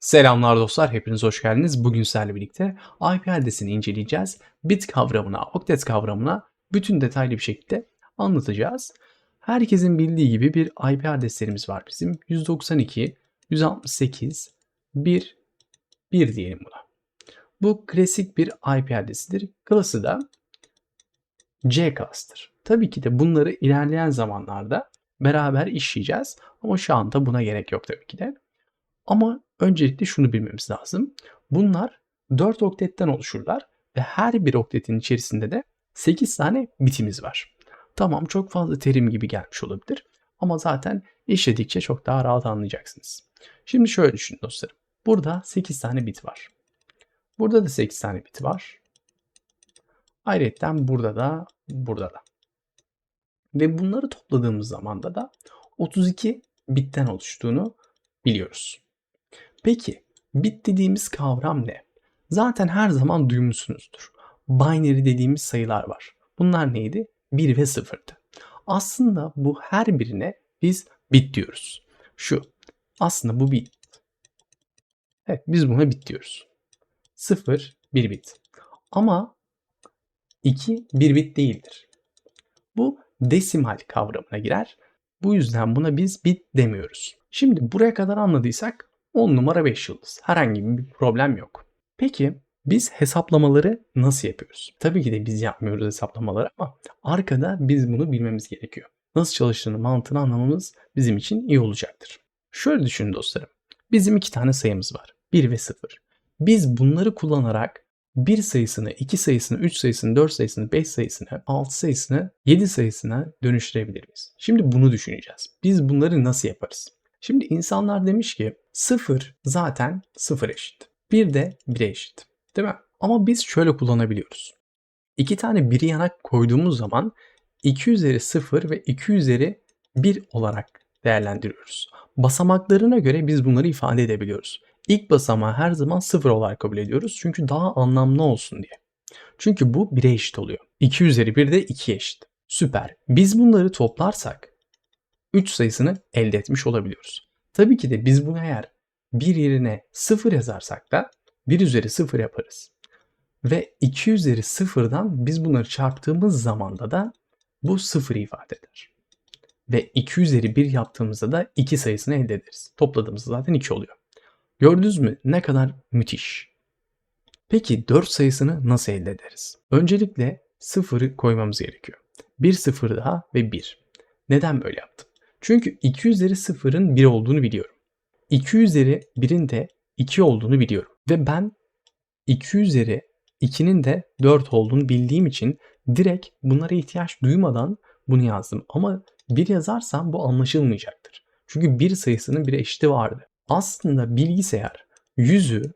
Selamlar dostlar, hepiniz hoş geldiniz. Bugün sizlerle birlikte IP adresini inceleyeceğiz. Bit kavramına, oktet kavramına bütün detaylı bir şekilde anlatacağız. Herkesin bildiği gibi bir IP adreslerimiz var bizim. 192, 168, 1, 1 diyelim buna. Bu klasik bir IP adresidir. Klası da C class'tır. Tabii ki de bunları ilerleyen zamanlarda beraber işleyeceğiz. Ama şu anda buna gerek yok tabii ki de. Ama öncelikle şunu bilmemiz lazım. Bunlar 4 oktetten oluşurlar ve her bir oktetin içerisinde de 8 tane bitimiz var. Tamam çok fazla terim gibi gelmiş olabilir ama zaten işledikçe çok daha rahat anlayacaksınız. Şimdi şöyle düşünün dostlarım. Burada 8 tane bit var. Burada da 8 tane bit var. Ayrıca burada da burada da. Ve bunları topladığımız zaman da da 32 bitten oluştuğunu biliyoruz. Peki bit dediğimiz kavram ne? Zaten her zaman duymuşsunuzdur. Binary dediğimiz sayılar var. Bunlar neydi? 1 ve 0'dı. Aslında bu her birine biz bit diyoruz. Şu. Aslında bu bit. Evet biz buna bit diyoruz. 0 1 bit. Ama 2 1 bit değildir. Bu desimal kavramına girer. Bu yüzden buna biz bit demiyoruz. Şimdi buraya kadar anladıysak 10 numara 5 yıldız. Herhangi bir problem yok. Peki biz hesaplamaları nasıl yapıyoruz? Tabii ki de biz yapmıyoruz hesaplamaları ama arkada biz bunu bilmemiz gerekiyor. Nasıl çalıştığını mantığını anlamamız bizim için iyi olacaktır. Şöyle düşünün dostlarım. Bizim iki tane sayımız var. 1 ve 0. Biz bunları kullanarak 1 sayısını, 2 sayısını, 3 sayısını, 4 sayısını, 5 sayısını, 6 sayısını, 7 sayısına dönüştürebilir miyiz? Şimdi bunu düşüneceğiz. Biz bunları nasıl yaparız? Şimdi insanlar demiş ki 0 zaten 0 eşit. 1 de 1'e eşit. Değil mi? Ama biz şöyle kullanabiliyoruz. İki tane biri yanak koyduğumuz zaman 2 üzeri 0 ve 2 üzeri 1 olarak değerlendiriyoruz. Basamaklarına göre biz bunları ifade edebiliyoruz. İlk basamağı her zaman 0 olarak kabul ediyoruz. Çünkü daha anlamlı olsun diye. Çünkü bu 1'e eşit oluyor. 2 üzeri 1 de 2'ye eşit. Süper. Biz bunları toplarsak 3 sayısını elde etmiş olabiliyoruz. Tabii ki de biz bunu eğer 1 yerine 0 yazarsak da 1 üzeri 0 yaparız. Ve 2 üzeri 0'dan biz bunları çarptığımız zamanda da bu 0 ifade eder. Ve 2 üzeri 1 yaptığımızda da 2 sayısını elde ederiz. Topladığımızda zaten 2 oluyor. Gördünüz mü ne kadar müthiş. Peki 4 sayısını nasıl elde ederiz? Öncelikle 0'ı koymamız gerekiyor. 1 0 daha ve 1. Neden böyle yaptım? Çünkü 2 üzeri 0'ın 1 olduğunu biliyorum. 2 üzeri 1'in de 2 olduğunu biliyorum. Ve ben 2 üzeri 2'nin de 4 olduğunu bildiğim için direkt bunlara ihtiyaç duymadan bunu yazdım. Ama 1 yazarsam bu anlaşılmayacaktır. Çünkü 1 sayısının bir eşiti vardı. Aslında bilgisayar 100'ü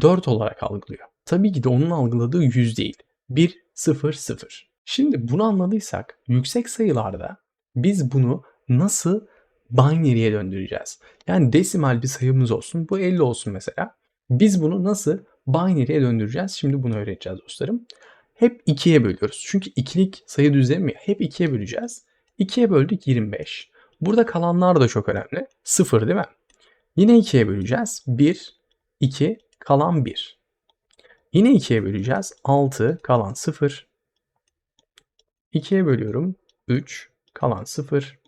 4 olarak algılıyor. Tabii ki de onun algıladığı 100 değil. 1, 0, 0. Şimdi bunu anladıysak yüksek sayılarda biz bunu nasıl binary'e döndüreceğiz? Yani desimal bir sayımız olsun. Bu 50 olsun mesela. Biz bunu nasıl binary'e döndüreceğiz? Şimdi bunu öğreteceğiz dostlarım. Hep 2'ye bölüyoruz. Çünkü ikilik sayı düzlemi. Hep 2'ye böleceğiz. 2'ye böldük 25. Burada kalanlar da çok önemli. 0 değil mi? Yine 2'ye böleceğiz. 1, 2, kalan 1. Yine 2'ye böleceğiz. 6, kalan 0. 2'ye bölüyorum. 3, kalan 0.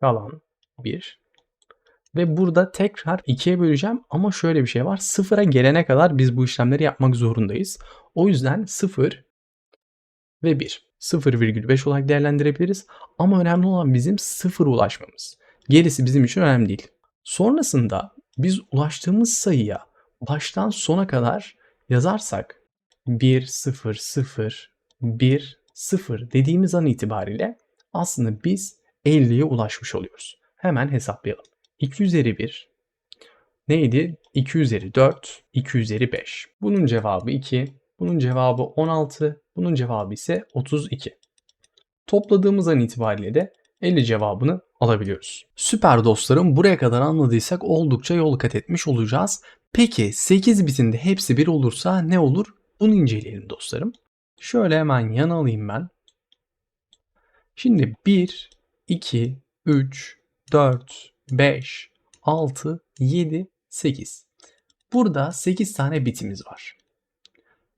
Kalan 1. Ve burada tekrar 2'ye böleceğim ama şöyle bir şey var. 0'a gelene kadar biz bu işlemleri yapmak zorundayız. O yüzden 0 ve 1. 0,5 olarak değerlendirebiliriz. Ama önemli olan bizim 0'a ulaşmamız. Gerisi bizim için önemli değil. Sonrasında biz ulaştığımız sayıya baştan sona kadar yazarsak 1, 0, 0, 1, 0 dediğimiz an itibariyle aslında biz 50'ye ulaşmış oluyoruz. Hemen hesaplayalım. 2 üzeri 1 neydi? 2 üzeri 4, 2 üzeri 5. Bunun cevabı 2, bunun cevabı 16, bunun cevabı ise 32. Topladığımız an itibariyle de 50 cevabını alabiliyoruz. Süper dostlarım buraya kadar anladıysak oldukça yol kat etmiş olacağız. Peki 8 bitinde hepsi 1 olursa ne olur? Bunu inceleyelim dostlarım. Şöyle hemen yana alayım ben. Şimdi 1, 2, 3, 4, 5, 6, 7, 8. Burada 8 tane bitimiz var.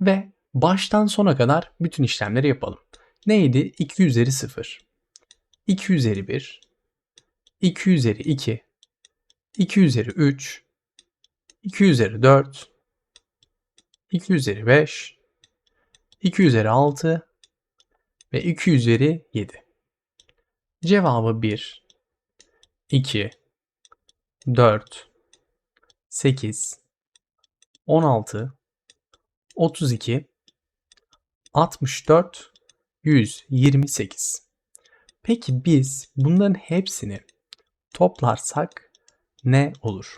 Ve baştan sona kadar bütün işlemleri yapalım. Neydi? 2 üzeri 0, 2 üzeri 1, 2 üzeri 2, 2 üzeri 3, 2 üzeri 4, 2 üzeri 5, 2 üzeri 6 ve 2 üzeri 7. Cevabı 1, 2, 4, 8, 16, 32, 64, 128. Peki biz bunların hepsini toplarsak ne olur?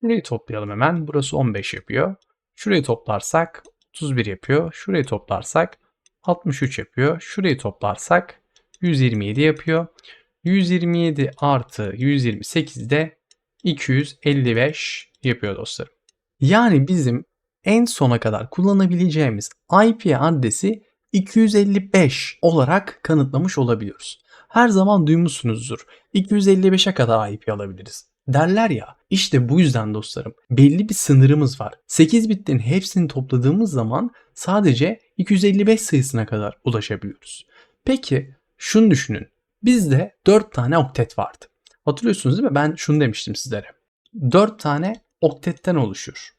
Şurayı toplayalım hemen. Burası 15 yapıyor. Şurayı toplarsak 31 yapıyor. Şurayı toplarsak 63 yapıyor. Şurayı toplarsak 127 yapıyor. 127 artı 128 de 255 yapıyor dostlarım. Yani bizim en sona kadar kullanabileceğimiz IP adresi 255 olarak kanıtlamış olabiliyoruz. Her zaman duymuşsunuzdur. 255'e kadar IP alabiliriz. Derler ya işte bu yüzden dostlarım belli bir sınırımız var. 8 bitlerin hepsini topladığımız zaman sadece 255 sayısına kadar ulaşabiliyoruz. Peki şunu düşünün. Bizde 4 tane oktet vardı. Hatırlıyorsunuz değil mi? Ben şunu demiştim sizlere. 4 tane oktetten oluşur.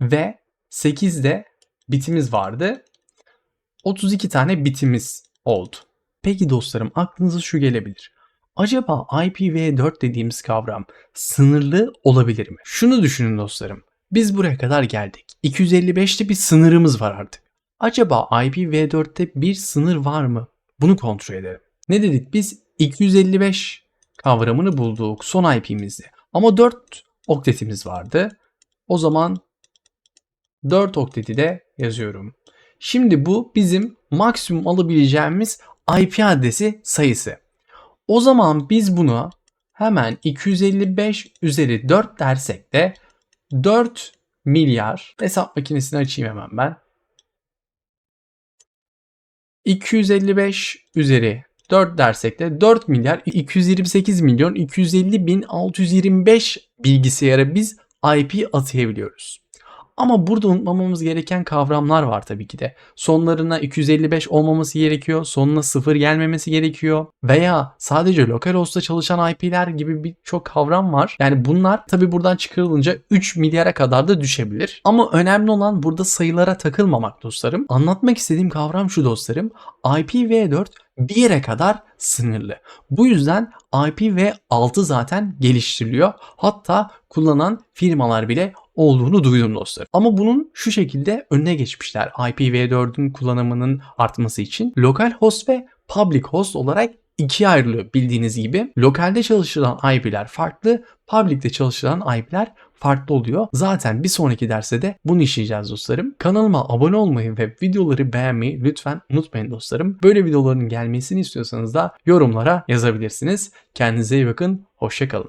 Ve 8'de bitimiz vardı. 32 tane bitimiz oldu. Peki dostlarım aklınıza şu gelebilir. Acaba IPv4 dediğimiz kavram sınırlı olabilir mi? Şunu düşünün dostlarım. Biz buraya kadar geldik. 255'te bir sınırımız var artık. Acaba IPv4'te bir sınır var mı? Bunu kontrol edelim. Ne dedik? Biz 255 kavramını bulduk son IP'mizde. Ama 4 oktetimiz vardı. O zaman 4 okteti de yazıyorum. Şimdi bu bizim maksimum alabileceğimiz IP adresi sayısı. O zaman biz bunu hemen 255 üzeri 4 dersek de 4 milyar hesap makinesini açayım hemen ben. 255 üzeri 4 dersek de 4 milyar 228 milyon 250 bin 625 bilgisayara biz IP atayabiliyoruz. Ama burada unutmamamız gereken kavramlar var tabii ki de. Sonlarına 255 olmaması gerekiyor. Sonuna 0 gelmemesi gerekiyor. Veya sadece localhost'ta çalışan IP'ler gibi birçok kavram var. Yani bunlar tabii buradan çıkarılınca 3 milyara kadar da düşebilir. Ama önemli olan burada sayılara takılmamak dostlarım. Anlatmak istediğim kavram şu dostlarım. IPv4 bir yere kadar sınırlı. Bu yüzden IPv6 zaten geliştiriliyor. Hatta kullanan firmalar bile olduğunu duydum dostlar. Ama bunun şu şekilde önüne geçmişler. IPv4'ün kullanımının artması için lokal host ve public host olarak ikiye ayrılıyor bildiğiniz gibi. Lokalde çalışılan IP'ler farklı, public'te çalışılan IP'ler farklı oluyor. Zaten bir sonraki derste de bunu işleyeceğiz dostlarım. Kanalıma abone olmayı ve videoları beğenmeyi lütfen unutmayın dostlarım. Böyle videoların gelmesini istiyorsanız da yorumlara yazabilirsiniz. Kendinize iyi bakın. Hoşçakalın.